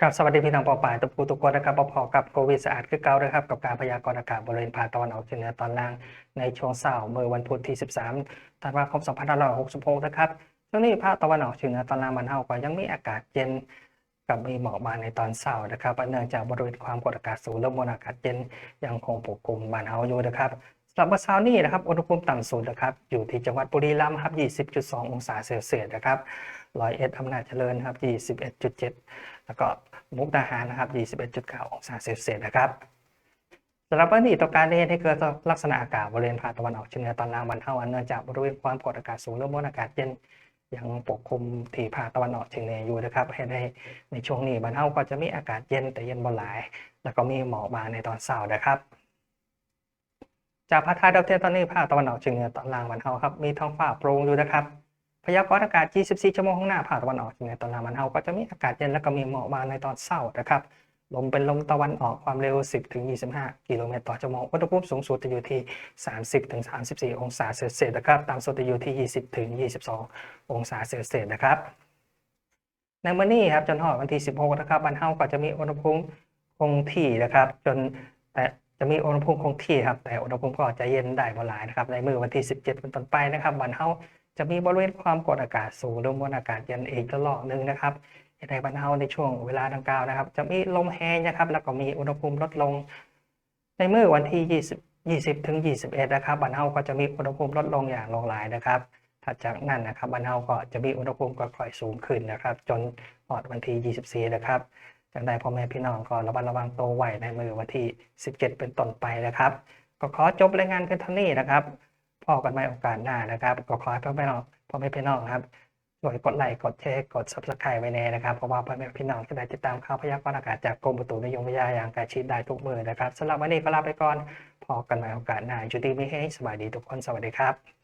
ครับสวัสดีพี่น้องปอปายทุกผู้ทุกคนนะครับพอกับโควิดสะอาดคือเก่านะครับกับการพยากรณ์อากาศบริเวณภาคตะวันออกเฉียงเหนือตอนล่างในช่วงเช้าเมื่อวันพุธที่ 13ธันวาคม2566นะครับช่วงนี้ภาคตะวันออกเฉียงเหนือตอนล่างมันเฮาก็ยังมีอากาศเย็นกับมีหมอกบางในตอนเช้านะครับเนื่องจากบริเวณความกดอากาศสูงและมวลอากาศเย็นยังคงปกคลุมบ้านเฮาอยู่นะครับ สำหรับเมื่อเช้านี้นะครับอุณหภูมิต่ำสุดนะครับอยู่ที่จังหวัดบุรีรัมย์ครับ 20.2 องศาเซลเซียสนะครับร้อยเอ็ดอำนาจเจริญครับ 21.7 แล้วก็มุกดาหารนะครับ 21.9 องศาเซลเซียสนะครับสำหรับวันนี้ต่อการเรียนให้เกิดลักษณะอากาศบริเวณภาคตะวันออกเฉียงเหนือตอนล่างบรรเทาอันเนื่องจากบริเวณความกดอากาศสูงและมวลอากาศเย็นยังปกคลุมที่ภาคตะวันออกเฉียงเหนืออยู่นะครับให้ได้ในช่วงนี้บรรเทาก็จะมีอากาศเย็นแต่เย็นบ่หลาย แล้วก็มีหมอกบางในตอนเช้านะครับ จากภาคใต้ดาวเทียมตอนนี้ภาคตะวันออกเฉียงเหนือตอนล่างบรรเทาครับมีท้องฟ้าโปร่งอยู่นะครับพยากรณ์อากาศ 24 ชั่วโมงข้างหน้าภาคตะวันออกเฉียงเหนือตอนล่างมันเฮาก็จะมีอากาศเย็นและก็มีหมอกบางในตอนเช้านะครับลมเป็นลมตะวันออกความเร็ว 10ถึง25 กิโลเมตรต่อชั่วโมงอุณหภูมิสูงสุดจะอยู่ที่ 30ถึง34 องศาเซลเซียสนะครับต่ำสุดจะอยู่ที่ 20ถึง22 องศาเซลเซียสนะครับในวันนี้ครับจนถึงวันที่ 16 นะครับบ้านเฮาก็จะมีอุณหภูมิคงที่นะครับ จนแต่ จะมีอุณหภูมิคงที่ครับ แต่อุณหภูมิก็จะเย็นได้บ่หลายนะครับ ในมือวันที่ 17 เป็นต้นไปนะครับบ้านเฮาจะมีบริเวณความกดอากาศสูงหรือมวลอากาศเย็นอีกระลอกหนึ่งนะครับในบรรเทาในช่วงเวลาดังกล่าวนะครับ จะมีลมแห้งนะครับ แล้วก็มีอุณหภูมิลดลง ในมือวันที่ 20 20ถึง21 นะครับบรรเทาก็จะมีอุณหภูมิลดลงอย่างลงหลายนะครับถัดจากนั้นนะครับบรรเทาก็จะมีอุณหภูมิค่อยๆสูงขึ้นนะครับ จนหอดวันที่ 24 นะครับ จากนั้พ่อแม่พี่น้องก็ระมัดระวังตัวไว้ในมือวันที่ 17 เป็นต้นไปนะครับ ก็ขอจบรายงานเพียงเท่านี้นะครับพอกันใหม่โอกาสหน้านะครับ ก็ขอให้พ่อแม่น้องพ่อแม่พี่น้องครับช่วยกดไลค์กดแชร์กด subscribe ไว้แน่นะครับเพราะว่าพ่อแม่พี่น้องจะได้ติดตามข่าวพยากรณ์อากาศจากกรมอุตุนิยมวิทยาอย่างใกล้ชิดได้ทุกมือนะครับสำหรับวันนี้ก็ลาไปก่อนพอกันใหม่โอกาสหน้าจุดีไม่ให้สบายดีทุกคนสวัสดีครับ